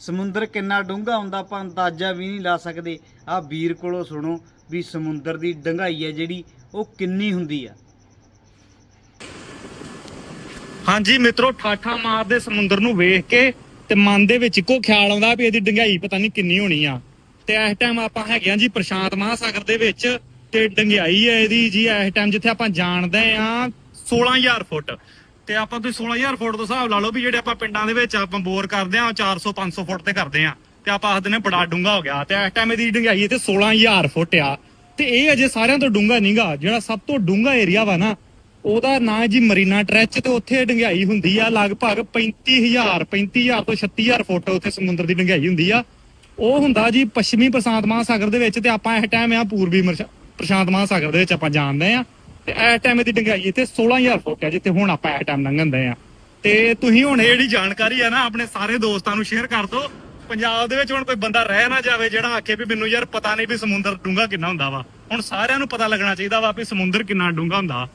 ਸਮੁੰਦਰ ਕਿੰਨਾ ਡੂੰਘਾ ਹੁੰਦਾ ਆਪਾਂ ਅੰਦਾਜ਼ਾ ਵੀ ਨਹੀਂ ਲਾ ਸਕਦੇ। ਆ ਵੀਰ ਕੋਲੋਂ ਸੁਣੋ ਵੀ ਸਮੁੰਦਰ ਦੀ ਡੰਗਾਈ ਹੈ ਜਿਹੜੀ, ਉਹ ਕਿੰਨੀ ਹੁੰਦੀ ਆ। ਹਾਂਜੀ ਮਿੱਤਰੋ, ਠਾਠਾ ਮਾਰਦੇ ਸਮੁੰਦਰ ਨੂੰ ਵੇਖ ਕੇ ਤੇ ਮਨ ਦੇ ਵਿੱਚ ਇੱਕੋ ਖਿਆਲ ਆਉਂਦਾ ਵੀ ਇਹਦੀ ਡੰਗਾਈ ਪਤਾ ਨਹੀਂ ਕਿੰਨੀ ਹੋਣੀ ਆ। ਤੇ ਇਸ ਟਾਈਮ ਆਪਾਂ ਹੈਗੇ ਆ ਜੀ ਪ੍ਰਸ਼ਾਂਤ ਮਹਾਸਾਗਰ ਦੇ ਵਿੱਚ ਤੇ ਡੰਗਾਈ ਹੈ ਇਹਦੀ ਜੀ, ਇਸ ਟਾਈਮ ਜਿੱਥੇ ਆਪਾਂ ਜਾਣਦੇ ਆ 16000 ਫੁੱਟ। ਤੇ ਆਪਾਂ ਤੁਸੀਂ 16000 ਫੁੱਟ ਤੋਂ ਹਿਸਾਬ ਲਾ ਲਓ ਵੀ ਜਿਹੜੇ ਆਪਾਂ ਪਿੰਡਾਂ ਦੇ ਵਿੱਚ ਆਪਾਂ ਬੋਰ ਕਰਦੇ ਆ 400 500 ਫੁੱਟ ਤੇ ਕਰਦੇ ਆ ਤੇ ਆਪਾਂ ਆਖਦੇ ਨੇ ਬੜਾ ਡੂੰਘਾ ਹੋ ਗਿਆ। ਤੇ ਇਸ ਟਾਈਮ ਇਹਦੀ ਡੰਗਾਈ ਇੱਥੇ 16000 ਫੁੱਟ ਆ। ਤੇ ਇਹ ਅਜੇ ਸਾਰਿਆਂ ਤੋਂ ਡੂੰਘਾ ਨਹੀਂਗਾ। ਜਿਹੜਾ ਸਭ ਤੋਂ ਡੂੰਘਾ ਏਰੀਆ ਵਾ ਨਾ, ਉਹਦਾ ਨਾਂ ਜੀ ਮਰੀਨਾ ਟ੍ਰੈਚ ਤੇ ਉੱਥੇ ਡੰਗਾਈ ਹੁੰਦੀ ਆ। ਲਗਭਗ 35000 35000 ਤੋਂ 36000 ਫੁੱਟ ਉੱਥੇ ਸਮੁੰਦਰ ਦੀ ਡੰਗਾਈ ਹੁੰਦੀ ਆ। ਉਹ ਹੁੰਦਾ ਜੀ ਪੱਛਮੀ ਪ੍ਰਸ਼ਾਂਤ ਮਹਾਸਾਗਰ ਦੇ ਵਿੱਚ ਤੇ ਆਪਾਂ ਇਸ ਟਾਈਮ ਆ ਪੂਰਬੀ ਪ੍ਰਸ਼ਾਂਤ ਮਹਾਸਾਗਰ ਦੇ ਵਿੱਚ ਆਪਾਂ ਜਾਣਦੇ ਆ ਤੇ ਇਸ ਟਾਈਮ ਦੀ ਡੰਗਾਈ ਇੱਥੇ 16000 ਫੁੱਟ ਆ ਜਿੱਥੇ ਹੁਣ ਆਪਾਂ ਇਸ ਟਾਈਮ ਲੰਘਣ ਦੇ ਆ ਤੇ ਤੁਸੀਂ ਹੁਣ ਇਹ ਜਿਹੜੀ ਜਾਣਕਾਰੀ ਆ ਨਾ, ਆਪਣੇ ਸਾਰੇ ਦੋਸਤਾਂ ਨੂੰ ਸ਼ੇਅਰ ਕਰ ਦਿਓ। ਪੰਜਾਬ ਦੇ ਵਿੱਚ ਹੁਣ ਕੋਈ ਬੰਦਾ ਰਹਿ ਨਾ ਜਾਵੇ, ਜਿਹੜਾ ਆਖੇ ਵੀ ਮੈਨੂੰ ਯਾਰ ਪਤਾ ਨਹੀਂ ਵੀ ਸਮੁੰਦਰ ਡੂੰਘਾ ਕਿੰਨਾ ਹੁੰਦਾ ਵਾ। ਹੁਣ ਸਾਰਿਆਂ ਨੂੰ ਪਤਾ ਲੱਗਣਾ ਚਾਹੀਦਾ ਵਾ ਵੀ ਸਮੁੰਦਰ ਕਿੰਨਾ ਡੂੰਘਾ ਹੁੰਦਾ।